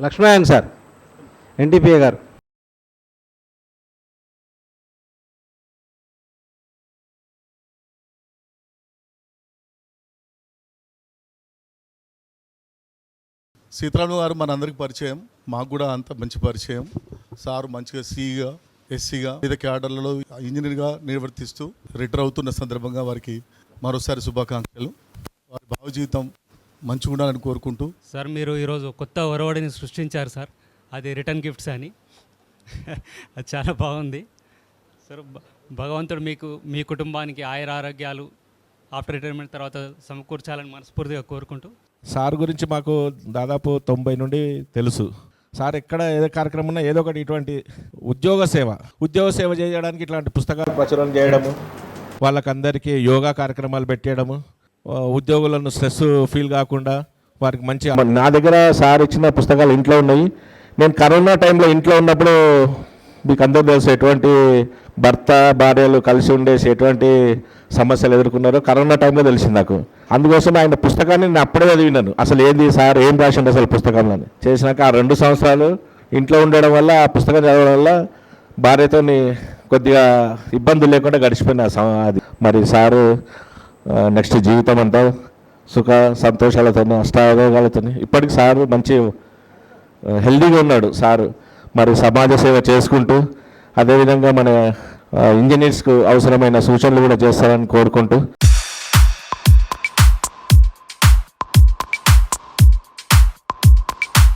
Laxman sir ఎన్టీపీఏ గారు. సీతారామ గారు మనందరికి పరిచయం మాకు కూడా అంత మంచి పరిచయం. సారు మంచిగా సిగా ఎస్సీగా వివిధ క్యాడర్లలో ఇంజనీర్గా నిర్వర్తిస్తూ రిటైర్ అవుతున్న సందర్భంగా వారికి మరోసారి శుభాకాంక్షలు. వారి భావ జీవితం మంచిగా ఉండాలని కోరుకుంటూ. సార్ మీరు ఈరోజు కొత్త ఒరవడిని సృష్టించారు సార్. అది రిటర్న్ గిఫ్ట్స్ అని. అది చాలా బాగుంది. సార్ భగవంతుడు మీకు మీ కుటుంబానికి ఆయుర ఆరోగ్యాలు ఆఫ్టర్ రిటైర్మెంట్ తర్వాత సమకూర్చాలని మనస్ఫూర్తిగా కోరుకుంటూ. సార్ గురించి మాకు దాదాపు తొంభై నుండి తెలుసు. సార్ ఎక్కడ ఏదో కార్యక్రమం ఉన్నా ఏదో ఒకటి ఇటువంటి ఉద్యోగ సేవ. ఉద్యోగ సేవ చేయడానికి ఇట్లాంటి పుస్తకాలు ప్రచురణ చేయడము వాళ్ళకందరికీ యోగా కార్యక్రమాలు పెట్టేయడము ఉద్యోగులను స్ట్రెస్ ఫీల్ కాకుండా వారికి మంచి నా దగ్గర సార్ ఇచ్చిన పుస్తకాలు ఇంట్లో ఉన్నాయి. నేను కరోనా టైంలో ఇంట్లో ఉన్నప్పుడు మీకు అందరూ తెలుసు ఎటువంటి భర్త భార్యలు కలిసి ఉండేసి ఎటువంటి సమస్యలు ఎదుర్కొన్నారో కరోనా టైంలో తెలిసింది నాకు. అందుకోసం ఆయన పుస్తకాన్ని నేను అప్పుడే చదివినాను. అసలు ఏంది సార్ ఏం రాసిండు అసలు పుస్తకంలో చేసినాక ఆ రెండు సంవత్సరాలు ఇంట్లో ఉండడం వల్ల ఆ పుస్తకం చదవడం వల్ల భార్యతో కొద్దిగా ఇబ్బందులు లేకుండా గడిచిపోయిన ఆ అది. మరి సారు నెక్స్ట్ జీవితం అంతా సుఖ సంతోషాలతో అష్టారోగాలతో ఇప్పటికి సారు మంచి హెల్దీగా ఉన్నాడు సారు. మరి సమాజ సేవ చేసుకుంటూ అదేవిధంగా మన ఇంజనీర్స్కు అవసరమైన సూచనలు కూడా చేస్తారని కోరుకుంటూ.